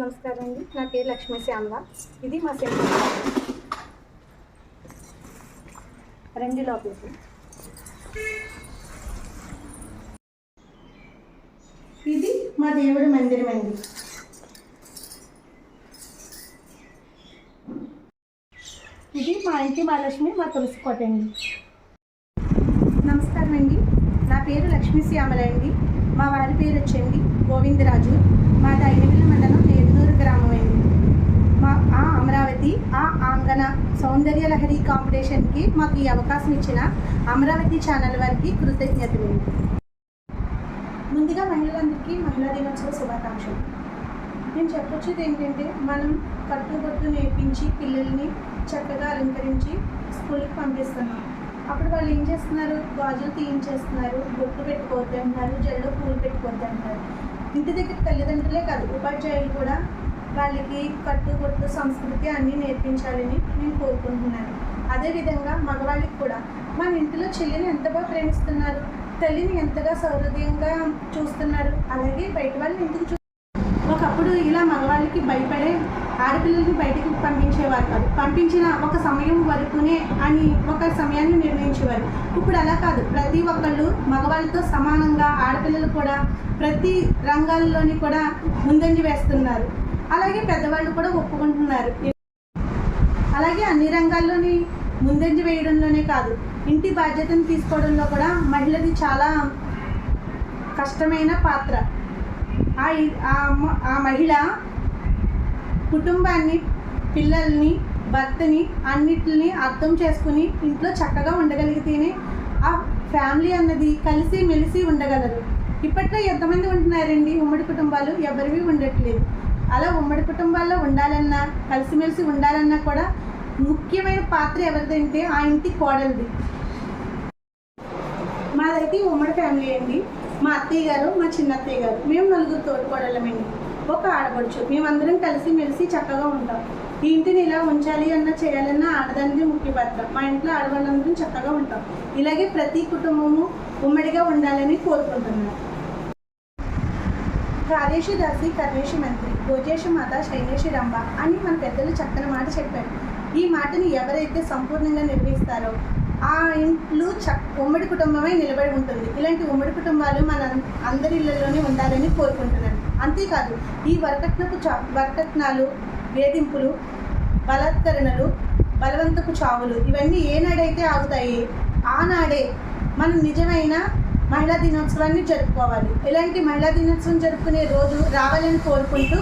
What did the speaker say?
నమస్కారం అండి నా పేరు లక్ష్మీ శ్యామల. ఇది మా సింహం రెండు లోపలికి. ఇది మా దేవుడి మందిరం అండి ఇది మా ఇంటి మహాలక్ష్మి మా తులసి కోట అండి. నమస్కారం అండి నా పేరు లక్ష్మీ శ్యామల అండి మా వారి పేరు వచ్చండి గోవిందరాజు. మా దైనవిల్లి మండలం నేదునూరు గ్రామం అండి మా ఆ అమరావతి ఆ ఆంగన సౌందర్య లహరి కాంపిటీషన్కి మాకు ఈ అవకాశం ఇచ్చిన అమరావతి ఛానల్ వారికి కృతజ్ఞతలు. ముందుగా మహిళలందరికీ మహిళా దినోత్సవ శుభాకాంక్షలు. నేను చెప్పొచ్చేది ఏంటంటే మనం కట్టుబొట్టు నేర్పించి పిల్లల్ని చక్కగా అలంకరించి స్కూల్కి పంపిస్తున్నాం. అప్పుడు వాళ్ళు ఏం చేస్తున్నారు? గాజులు తీయించేస్తున్నారు. బొట్టు పెట్టుకోవద్దు అంటున్నారు జల్లో పూలు పెట్టుకోవద్దు అంటారు. ఇంటి దగ్గర తల్లిదండ్రులే కాదు ఉపాధ్యాయులు కూడా వాళ్ళకి కట్టుబొట్టు సంస్కృతి అన్నీ నేర్పించాలని నేను కోరుకుంటున్నాను. అదేవిధంగా మగవాళ్ళకి కూడా మన ఇంటిలో చెల్లిని ఎంత బాగా ప్రేమిస్తున్నారు? తల్లిని ఎంతగా సౌహృదయంగా చూస్తున్నారు? అలాగే బయట వాళ్ళని ఎందుకు చూ ఒకప్పుడు ఇలా మగవాళ్ళకి భయపడే ఆడపిల్లల్ని బయటకు పంపించేవారు కాదు. పంపించిన ఒక సమయం వరకునే అని ఒక సమయాన్ని నిర్ణయించేవారు. ఇప్పుడు అలా కాదు. ప్రతి ఒక్కళ్ళు మగవాళ్ళతో సమానంగా ఆడపిల్లలు కూడా ప్రతి రంగాల్లోని కూడా ముందంజ వేస్తున్నారు. అలాగే పెద్దవాళ్ళు కూడా ఒప్పుకుంటున్నారు. అలాగే అన్ని రంగాల్లోని ముందంజ వేయడంలోనే కాదు. ఇంటి బాధ్యతను తీసుకోవడంలో కూడా మహిళది చాలా కష్టమైన పాత్ర. ఆ మహిళ కుటుంబాన్ని పిల్లల్ని భర్తని అన్నిటిని అర్థం చేసుకుని ఇంట్లో చక్కగా ఉండగలిగితేనే ఆ ఫ్యామిలీ అన్నది కలిసి మెలిసి ఉండగలరు. ఇప్పట్లో ఎంతమంది ఉంటున్నారండి? ఉమ్మడి కుటుంబాలు ఎవరివి ఉండట్లేదు. అలా ఉమ్మడి కుటుంబాల్లో ఉండాలన్నా కలిసిమెలిసి ఉండాలన్నా కూడా ముఖ్యమైన పాత్ర ఎవరిదంటే ఆ ఇంటి కోడలిది. మాదైతే ఉమ్మడి ఫ్యామిలీ అండి. మా అత్తయ్య గారు మా చిన్న అత్తయ్య గారు. మేము నలుగురు తోడుకోడలమండి ఒక ఆడపడుచు. మేమందరం కలిసి మెలిసి చక్కగా ఉంటాం. ఈ ఇంటిని ఇలా ఉంచాలి అన్న చేయాలన్న ఆడదానిది ముఖ్య పాత్ర. మా ఇంట్లో ఆడవాళ్ళందరం చక్కగా ఉంటాం. ఇలాగే ప్రతి కుటుంబము ఉమ్మడిగా ఉండాలని కోరుకుంటున్నాను కార్యేషు దాసి కర్వేషు మంత్రి భోజేషు మాత శైలేషి రంభ అని మన పెద్దలు చక్కని మాట చెప్పారు. ఈ మాటని ఎవరైతే సంపూర్ణంగా నిర్వహిస్తారో ఆ ఇంట్లో చక్ ఉమ్మడి కుటుంబమే నిలబడి ఉంటుంది. ఇలాంటి ఉమ్మడి కుటుంబాలు మన అందరి ఇళ్ళలోనే ఉండాలని కోరుకుంటున్నాను. అంతేకాదు ఈ వరకట్నపు చా వరకట్నాలు వేధింపులు బలత్కరణలు బలవంతపు చావులు ఇవన్నీ ఏనాడైతే ఆగుతాయి ఆనాడే మనం నిజమైన మహిళా దినోత్సవాన్ని జరుపుకోవాలి. ఇలాంటి మహిళా దినోత్సవం జరుపుకునే రోజు రావాలని కోరుకుంటూ